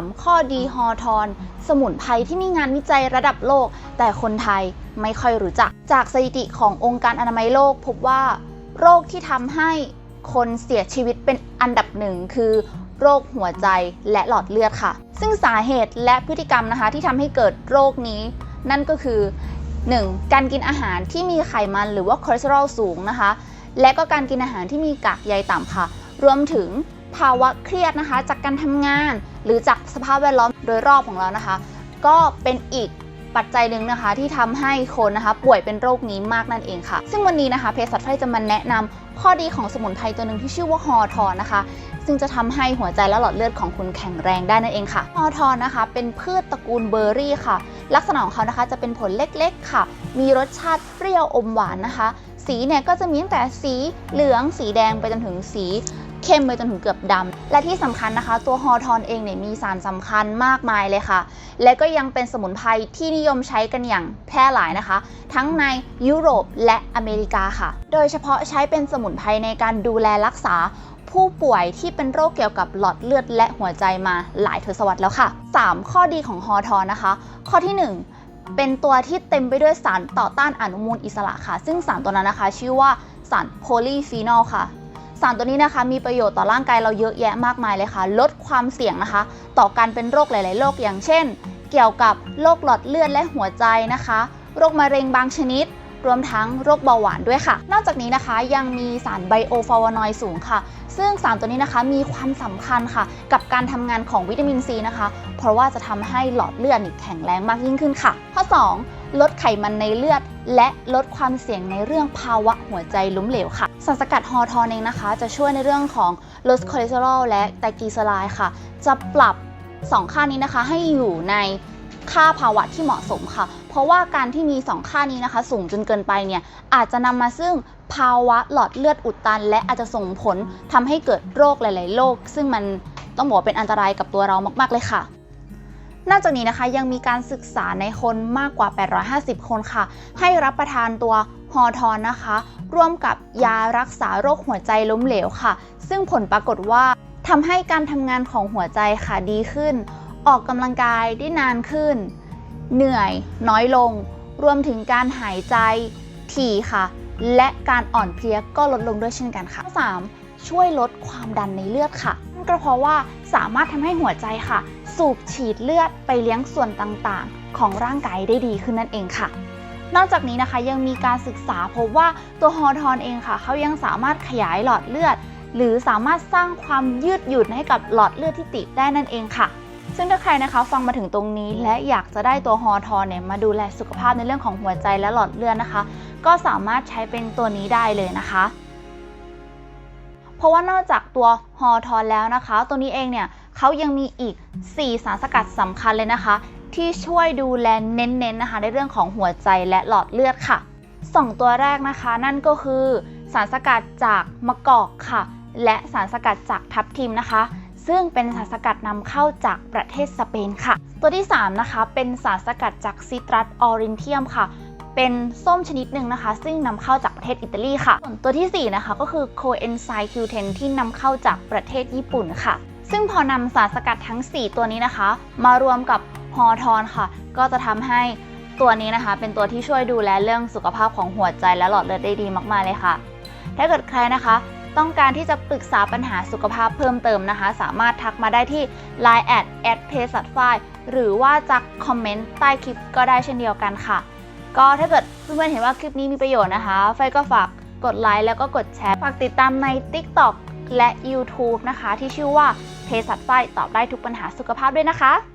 3. ข้อดีฮอทอน สมุนไพรที่มีงานวิจัยระดับโลก แต่คนไทยไม่ค่อยรู้จัก จากสถิติขององค์การอนามัยโลกพบว่า โรคที่ทำให้คนเสียชีวิตเป็นอันดับหนึ่งคือโรคหัวใจและหลอดเลือดค่ะ ซึ่งสาเหตุและพฤติกรรมนะคะที่ทำให้เกิดโรคนี้ นั่นก็คือ 1. การกินอาหารที่มีไขมันหรือว่าคอเลสเตอรอลสูงนะคะ และก็การกินอาหารที่มีกากใยต่ำค่ะ รวมถึง ภาวะเครียดนะคะ จากการทำงาน หรือจากสภาพแวดล้อมโดยรอบของเรานะคะ ก็เป็นอีกปัจจัยหนึ่งนะคะที่ทำให้คนนะคะป่วยเป็นโรคนี้มากนั่นเองค่ะ ซึ่งวันนี้นะคะเภสัชไฟจะมาแนะนำข้อดีของสมุนไพรตัวหนึ่งที่ชื่อว่าฮอทอนนะคะ ซึ่งจะทำให้หัวใจและหลอดเลือดของคุณแข็งแรงได้นั่นเองค่ะฮอทอนนะคะ เป็นพืชตระกูลเบอร์รี่ค่ะ ลักษณะของเขานะคะจะเป็นผลเล็กๆค่ะ มีรสชาติเปรี้ยวอมหวานนะคะ สีเนี่ยก็จะมีตั้งแต่สีเหลืองสีแดงไปจนถึงสีเข้มไปจนถึงเกือบดำและที่สำคัญนะคะ ตัวฮอทอนเองเนี่ยมีสารสำคัญมากมายเลยค่ะ และก็ยังเป็นสมุนไพรที่นิยมใช้กันอย่างแพร่หลายนะคะ ทั้งในยุโรปและอเมริกาค่ะ โดยเฉพาะใช้เป็นสมุนไพรในการดูแลรักษาผู้ป่วยที่เป็นโรคเกี่ยวกับหลอดเลือดและหัวใจมาหลายทศวรรษแล้วค่ะ 3 ข้อดีของฮอทอนนะคะ ข้อที่ 1 เป็นตัวที่เต็มไปด้วยสารต่อต้านอนุมูลอิสระค่ะ ซึ่งสารตัวนั้นนะคะ ชื่อว่าสารโพลีฟีนอลค่ะ สารตัวนี้นะคะมีประโยชน์ต่อร่างกายเราเยอะแยะมากมายเลยค่ะ ลดความเสี่ยงนะคะ ต่อการเป็นโรคหลาย ๆ โรคอย่างเช่น เกี่ยวกับโรคหลอดเลือดและหัวใจนะคะ โรคมะเร็งบางชนิด รวมทั้งโรคเบาหวานด้วยค่ะ นอกจากนี้นะคะยังมีสารไบโอฟลาวานอยด์สูงค่ะ ซึ่งสารตัวนี้นะคะมีความสำคัญค่ะ กับการทำงานของวิตามินซีนะคะ เพราะว่าจะทำให้หลอดเลือดแข็งแรงมากยิ่งขึ้นค่ะ ข้อ 2ลดไขมันในเลือด และลดความเสี่ยงในเรื่องภาวะหัวใจล้มเหลวค่ะสารสกัดฮอร์ทอนเองนะคะ จะช่วยในเรื่องของลดคอเลสเตอรอลและไตรกลีเซอไรด์ค่ะ จะปรับ 2 ค่านี้นะคะให้อยู่ใน ค่าภาวะที่เหมาะสมค่ะ เพราะว่าการที่มี 2 ค่านี้นะคะ สูงจนเกินไปเนี่ยอาจจะนำมาซึ่งภาวะหลอดเลือดอุดตัน และอาจจะส่งผลทำให้เกิดโรคหลาย ๆ โรคซึ่งมันต้องบอกเป็นอันตรายกับตัวเรามาก ๆ เลยค่ะนอกจากนี้นะคะยังมีการศึกษาในคนมากกว่า 850 คนค่ะ ให้รับประทานตัวฮอร์ทอนนะคะ ร่วมกับยารักษาโรคหัวใจล้มเหลวค่ะ ซึ่งผลปรากฏว่าทำให้การทำงานของหัวใจค่ะดีขึ้น ออกกำลังกายได้นานขึ้น เหนื่อยน้อยลง รวมถึงการหายใจถี่ค่ะ และการอ่อนเพลียก็ลดลงด้วยเช่นกันค่ะ 3. ช่วยลดความดันในเลือดค่ะนั่นก็เพราะว่าสามารถทำให้หัวใจค่ะ สูบฉีดเลือดไปเลี้ยงส่วนต่างๆ ของร่างกายได้ดีขึ้นนั่นเองค่ะนอกจากนี้นะคะยังมีการศึกษาพบว่าตัวฮอร์ทอนเองค่ะเขายังสามารถขยายหลอดเลือด หรือสามารถสร้างความยืดหยุ่นให้กับหลอดเลือดที่ติดได้นั่นเองค่ะ ซึ่งถ้าใครนะคะฟังมาถึงตรงนี้ และอยากจะได้ตัวฮอร์ทอนเนี่ยมาดูแลสุขภาพในเรื่องของหัวใจและหลอดเลือดนะคะ ก็สามารถใช้เป็นตัวนี้ได้เลยนะคะ เพราะว่านอกจากตัวฮอร์ทอนแล้วนะคะ ตัวนี้เองเนี่ยเขายังมีอีก 4 สารสกัดสำคัญเลยนะคะ ที่ช่วยดูแลเน้นๆนนะคะ ในเรื่องของหัวใจและหลอดเลือดค่ะ 2 ตัวแรกนะคะ นั่นก็คือสารสกัดจากมะกอกค่ะ และสารสกัดจากทับทิมนะคะ ซึ่งเป็นสารสกัดนำเข้าจากประเทศสเปนค่ะ ตัวที่ 3 นะคะ เป็นสารสกัดจากซิตรัสออรินเทียมค่ะ เป็นส้มชนิดหนึ่งนะคะ ซึ่งนำเข้าจากประเทศอิตาลีค่ะ ส่วนตัวทีสี่4 นะคะ ก็คือโคเอนไซม์ Q10 ที่นำเข้าจากประเทศญี่ปุ่นค่ะ ซึ่งพอนำสารสกัดทั้ง 4 ตัวนี้นะคะ มารวมกับฮอทอนค่ะ ก็จะทำให้ตัวนี้นะคะ เป็นตัวที่ช่วยดูแลเรื่องสุขภาพของหัวใจและหลอดเลือดได้ดีมากๆเลยค่ะ ถ้าเกิดใครนะคะ ต้องการที่จะปรึกษาปัญหาสุขภาพเพิ่มเติมนะคะ สามารถทักมาได้ที่ Line แอดแอดเพสัตไฟหรือว่าจะคอมเมนต์ใต้คลิปก็ได้เช่นเดียวกันค่ะ ก็ถ้าเกิดเพื่อนๆเห็นว่าคลิปนี้มีประโยชน์นะคะ ไฟก็ฝากกดไลค์แล้วก็กดแชร์ ฝากติดตามใน TikTok และ YouTube นะคะ ที่ชื่อว่าเพสัตไฟตอบได้ทุกปัญหาสุขภาพด้วยนะคะ